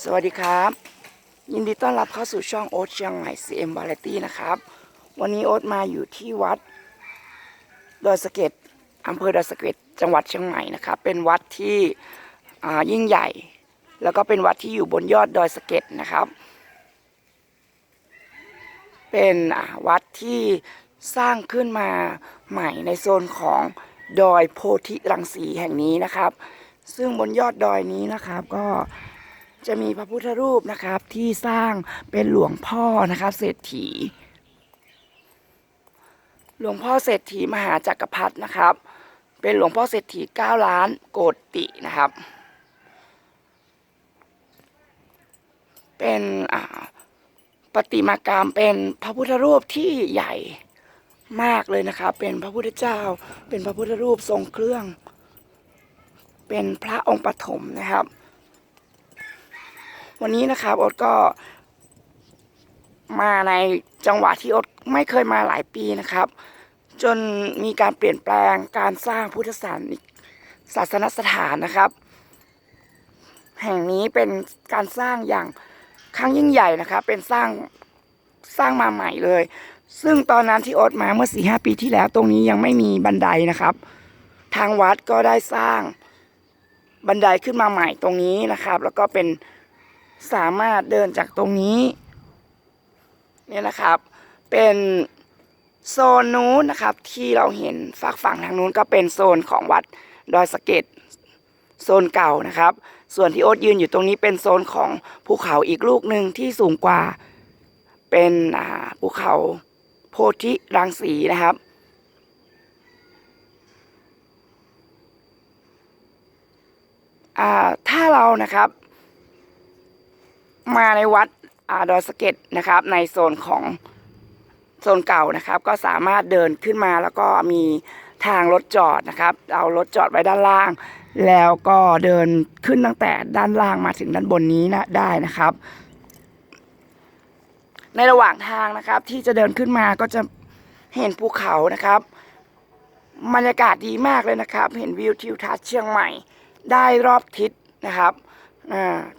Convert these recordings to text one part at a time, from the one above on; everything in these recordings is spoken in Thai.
สวัสดีครับ ยินดีต้อนรับเข้าสู่ช่องโอ๊ตเชียงใหม่ CM Variety นะครับ วันนี้โอ๊ตมาอยู่ที่วัดดอยสะเก็ดอำเภอดอยสะเก็ดจังหวัดเชียงใหม่นะครับ เป็นวัดที่อ่ายิ่งใหญ่ แล้วก็เป็นวัดที่อยู่บนยอดดอยสะเก็ดนะครับ เป็นวัดที่สร้างขึ้นมาใหม่ในโซนของดอยโพธิรังสีแห่งนี้นะครับ ซึ่งบนยอดดอยนี้นะครับก็ จะมีพระพุทธรูปนะครับที่สร้างเป็นหลวงพ่อนะครับเศรษฐี หลวงพ่อเศรษฐีมหาจักรพรรดินะครับ เป็นหลวงพ่อเศรษฐี9ล้านโกตินะครับ เป็นประติมากรรมเป็นพระพุทธรูปที่ใหญ่มากเลยนะครับ เป็นพระพุทธเจ้า เป็นพระพุทธรูปทรงเครื่อง เป็นพระองค์ปฐมนะครับ วันนี้นะครับอ๊ตก็ มาในจังหวะที่อ๊ตไม่เคยมาหลายปีนะครับ จนมีการเปลี่ยนแปลงการสร้างพุทธศาสนิกศาสนสถานนะครับ แห่งนี้เป็นการสร้างอย่างครั้งยิ่งใหญ่นะครับ เป็นสร้างสร้างมาใหม่เลย ซึ่งตอนนั้นที่อ๊ตมาเมื่อสี่ห้าปีที่แล้ว ตรงนี้ยังไม่มีบันไดนะครับ ทางวัดก็ได้สร้างบันไดขึ้นมาใหม่ตรงนี้นะครับ แล้วก็เป็น สามารถเดินจากตรงนี้เนี่ยนะครับ เป็นโซนนู้นนะครับที่เราเห็นฝากฝั่งทางนู้นก็เป็นโซนของวัดดอยสะเก็ดโซนเก่านะครับ ส่วนที่โอ๊ตยืนอยู่ตรงนี้เป็นโซนของภูเขาอีกลูกหนึ่งที่สูงกว่าเป็นอ่าภูเขาโพธิรังสีนะครับอ่าถ้าเรานะครับ มาในวัดอาดอยสะเก็ดนะครับ ในโซนของโซนเก่านะครับ ก็สามารถเดินขึ้นมาแล้วก็มีทางรถจอดนะครับ เอารถจอดไว้ด้านล่าง แล้วก็เดินขึ้นตั้งแต่ด้านล่างมาถึงด้านบนนี้นะได้นะครับ ในระหว่างทางนะครับ ที่จะเดินขึ้นมาก็จะเห็นภูเขานะครับบรรยากาศดีมากเลยนะครับ เห็นวิวทิวทัศน์เชียงใหม่ ได้รอบทิศนะครับ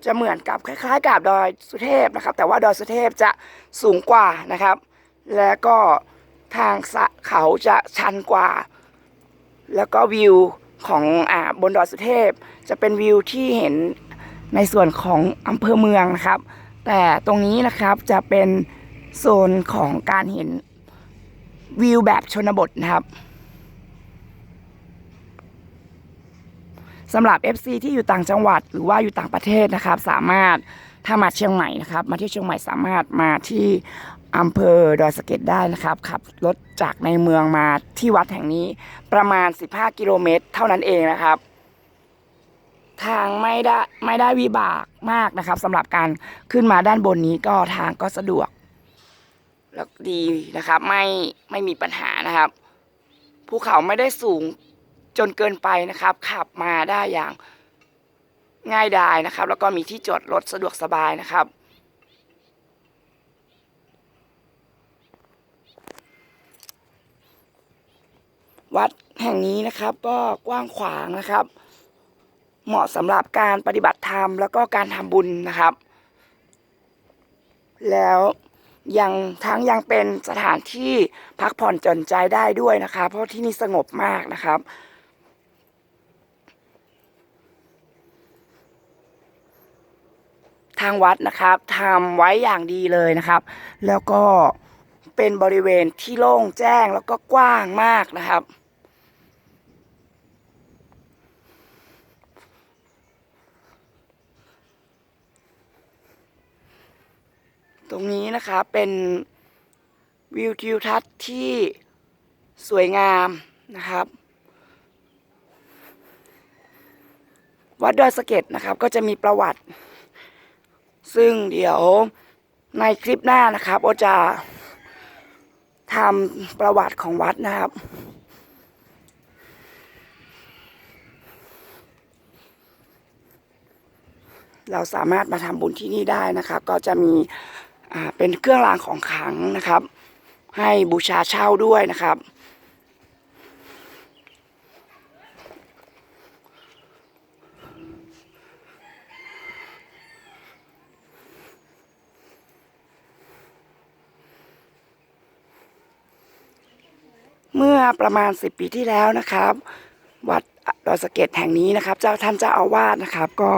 จะเหมือนกับคล้าย ๆ กับดอยสุเทพนะครับ แต่ว่าดอยสุเทพจะสูงกว่านะครับ แล้วก็ทางสะเขาจะชันกว่า แล้วก็วิวของอ่าบนดอยสุเทพ จะเป็นวิวที่เห็นในส่วนของอำเภอเมืองนะครับ แต่ตรงนี้นะครับจะเป็นโซนของการเห็นวิวแบบชนบทนะครับ สำหรับ FC ที่อยู่ต่างจังหวัดหรือว่าอยู่ต่างประเทศนะครับ สามารถถ้ามาเชียงใหม่นะครับ มาที่เชียงใหม่สามารถมาที่อำเภอดอยสะเก็ดได้นะครับขับรถจากในเมืองมาที่วัดแห่งนี้ประมาณ 15 กิโลเมตร เท่านั้นเองนะครับ ทางไม่ได้ไม่ได้วิบากมากนะครับสำหรับการขึ้นมาด้านบนนี้ก็ทางก็สะดวกแล้วดีนะครับ ไม่ไม่มีปัญหานะครับภูเขาไม่ได้สูง จนเกินไปนะครับ ขับมาได้อย่างง่ายดายนะครับ แล้วก็มีที่จอดรถสะดวกสบายนะครับวัดแห่งนี้นะครับก็กว้างขวางนะครับ เหมาะสำหรับการปฏิบัติธรรมแล้วก็การทำบุญนะครับ แล้วยังทั้งยังเป็นสถานที่พักผ่อนหย่อนใจได้ด้วยนะครับ เพราะที่นี่สงบมากนะครับ ทางวัดนะครับทำไว้อย่างดีเลยนะครับ แล้วก็เป็นบริเวณที่โล่งแจ้งแล้วก็กว้างมากนะครับ ตรงนี้นะครับเป็นวิวทิวทัศน์ที่สวยงามนะครับวัดดอยสะเก็ดนะครับก็จะมีประวัติ ซึ่งเดี๋ยวในคลิปหน้านะครับโอจะทำประวัติของวัดนะครับ เราสามารถมาทำบุญที่นี่ได้นะครับ ก็จะมีเป็นเครื่องรางของขลังนะครับ ให้บูชาเช่าด้วยนะครับ เมื่อประมาณ10ปีที่แล้วนะครับ วัดดอยสะเก็ดแห่งนี้นะครับ เจ้าท่านเจ้าอาวาสนะครับ ก็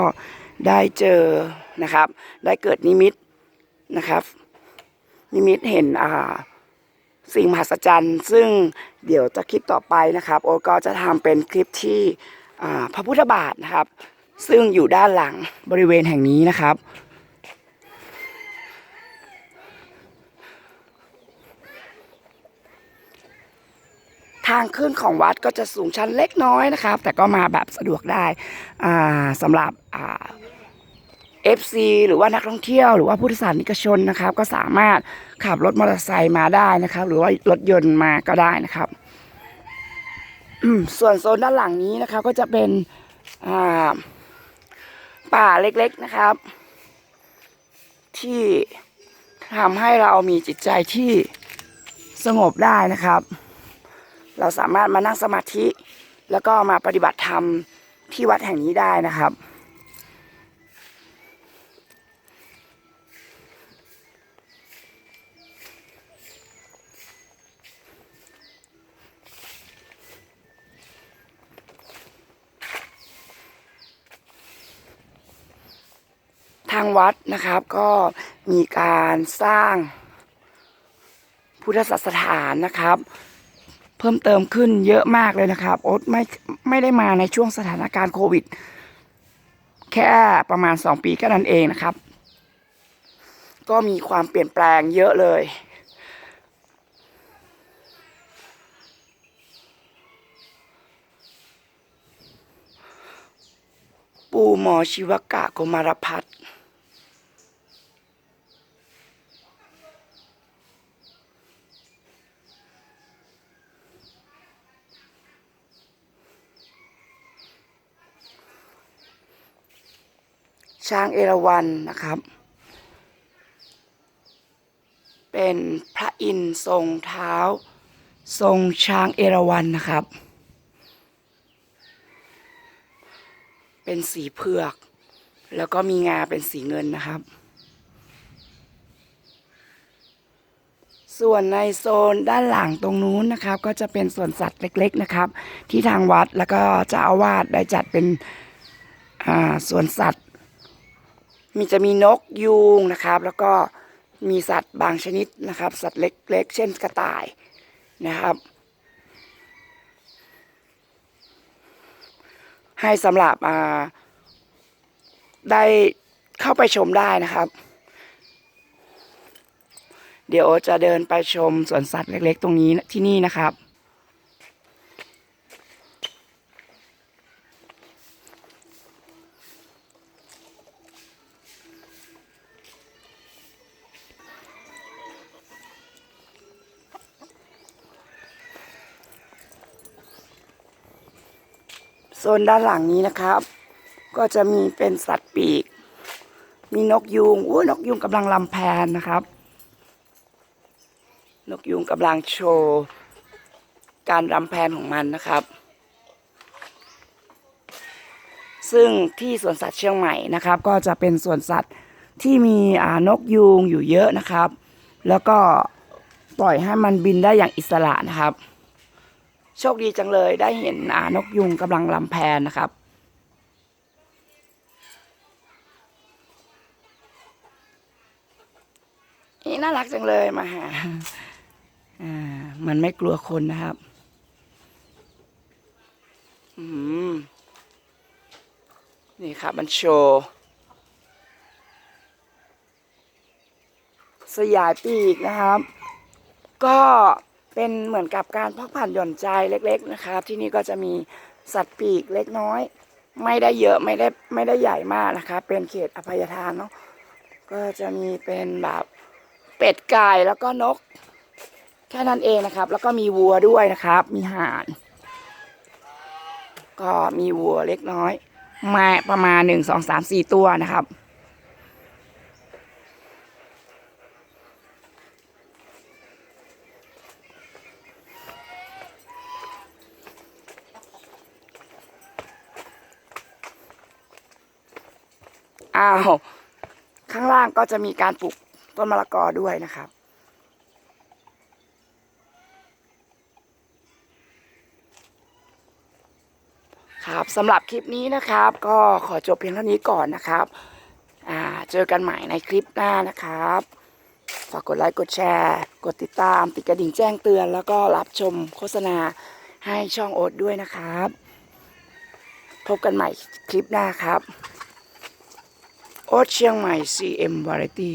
ได้เจอนะครับ ได้เกิดนิมิตนะครับ นิมิตเห็นอ่าสิ่งมหัศจรรย์ ซึ่งเดี๋ยวจะคลิปต่อไปนะครับ โอก็จะทำเป็นคลิปที่พระพุทธบาทนะครับ ซึ่งอยู่ด้านหลังบริเวณแห่งนี้นะครับ ทางขึ้นของวัดก็จะสูงชันเล็กน้อยนะครับ แต่ก็มาแบบสะดวกได้สำหรับเอ่า FC หรือว่านักท่องเที่ยวหรือว่าผู้โดยสารนิกชนนะครับ ก็สามารถขับรถมอเตอร์ไซค์มาได้นะครับ หรือว่ารถยนต์มาก็ได้นะครับ ส่วนโซนด้านหลังนี้นะครับ ก็จะเป็นป่าเล็กๆนะครับ ที่ทำให้เรามีจิตใจที่สงบได้นะครับ เราสามารถมานั่งสมาธิ แล้วก็มาปฏิบัติธรรมที่วัดแห่งนี้ได้นะครับ ทางวัดนะครับก็มีการสร้างพุทธสถานนะครับ พิ่มเติมขึ้นเยอะมากเลยนะครับโอ๊ตไม่ไม่ได้มาในช่วงสถานการณ์โควิด แค่ประมาณสองปีแค่นั้นเองนะครับ ก็มีความเปลี่ยนแปลงเยอะเลย ปูหมอชีวกะโกมารพัฒน์ ช้างเอราวัณนะครับ เป็นพระอินทร์ทรงเท้า ทรงช้างเอราวัณนะครับ เป็นสีเผือก แล้วก็มีงาเป็นสีเงินนะครับ ส่วนในโซนด้านหลังตรงนู้นนะครับ ก็จะเป็นส่วนสัตว์เล็ก ๆ นะครับ ที่ทางวัดแล้วก็เจ้าอาวาสได้จัดเป็นอ่วนสัตว์ มีจะมีนกยูงนะครับ แล้วก็มีสัตว์บางชนิดนะครับ สัตว์เล็กๆ เช่นกระต่ายนะครับ ให้สำหรับอ่าได้เข้าไปชมได้นะครับ เดี๋ยวจะเดินไปชมสวนสัตว์เล็ก ๆ ตรงนี้ที่นี่นะครับ โซนด้านหลังนี้นะครับ ก็จะมีเป็นสัตว์ปีก มีนกยูงอู้นกยูงกำลังลำแพนนะครับ นกยูงกำลังโชว์การรำแพนของมันนะครับ ซึ่งที่สวนสัตว์เชียงใหม่นะครับ ก็จะเป็นสวนสัตว์ที่มีนกยูงอยู่เยอะนะครับ แล้วก็ปล่อยให้มันบินได้อย่างอิสระนะครับ โชคดีจังเลยได้เห็นอ่านกยุงกำลังลำแพนนะครับ นี่น่ารักจังเลยมาหาอ่ามันไม่กลัวคนนะครับอืมนี่ครับมันโชว์สยายปีกนะครับ ก็ เป็นเหมือนกับการพักผ่อนหย่อนใจเล็ก ๆนะครับ ที่นี่ก็จะมีสัตว์ปีกเล็กน้อย ไม่ได้เยอะไม่ได้ไม่ได้ใหญ่มากนะครับเป็นเขตอภัยทานเนาะก็จะมีเป็นแบบเป็ดไก่แล้วก็นก แค่นั้นเองนะครับ แล้วก็มีวัวด้วยนะครับ มีห่านก็มีวัวเล็กน้อย มาประมาณหนึ่งสองสามสี่ตัวนะครับ้าว ข้างล่างก็จะมีการปลูกต้นมะละกอด้วยนะครับ ครับสำหรับคลิปนี้นะครับ ก็ขอจบเพียงเท่านี้ก่อนนะครับอ่าเจอกันใหม่ในคลิปหน้านะครับฝากกดไลค์กดแชร์ กดติดตาม ติดกระดิ่งแจ้งเตือน แล้วก็รับชมโฆษณาให้ช่องโอ๊ตด้วยนะครับ พบกันใหม่คลิปหน้าครับ โอ๊ตเชียงใหม่ CM Variety